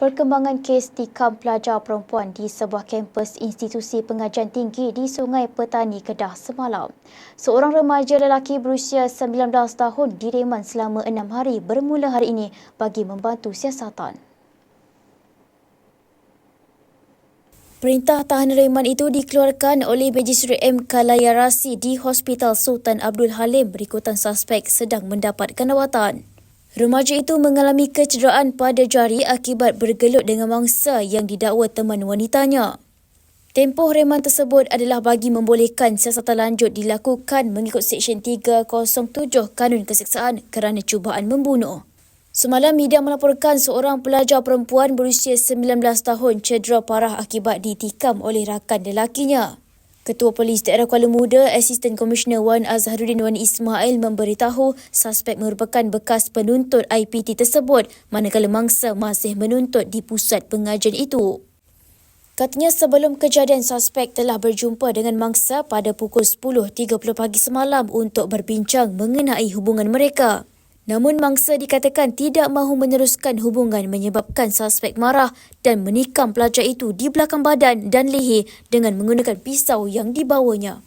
Perkembangan kes tikam pelajar perempuan di sebuah kampus institusi pengajian tinggi di Sungai Petani Kedah semalam. Seorang remaja lelaki berusia 19 tahun direman selama enam hari bermula hari ini bagi membantu siasatan. Perintah tahan reman itu dikeluarkan oleh Magistrate M. Kalayarasi di Hospital Sultan Abdul Halim berikutan suspek sedang mendapat rawatan. Remaja itu mengalami kecederaan pada jari akibat bergelut dengan mangsa yang didakwa teman wanitanya. Tempoh reman tersebut adalah bagi membolehkan siasatan lanjut dilakukan mengikut Seksyen 307 Kanun Keseksaan kerana cubaan membunuh. Semalam media melaporkan seorang pelajar perempuan berusia 19 tahun cedera parah akibat ditikam oleh rakan lelakinya. Ketua Polis Daerah Kuala Muda, Asisten Komisioner Wan Azharuddin Wan Ismail memberitahu suspek merupakan bekas penuntut IPT tersebut manakala mangsa masih menuntut di pusat pengajian itu. Katanya sebelum kejadian suspek telah berjumpa dengan mangsa pada pukul 10.30 pagi semalam untuk berbincang mengenai hubungan mereka. Namun mangsa dikatakan tidak mahu meneruskan hubungan menyebabkan suspek marah dan menikam pelajar itu di belakang badan dan leher dengan menggunakan pisau yang dibawanya.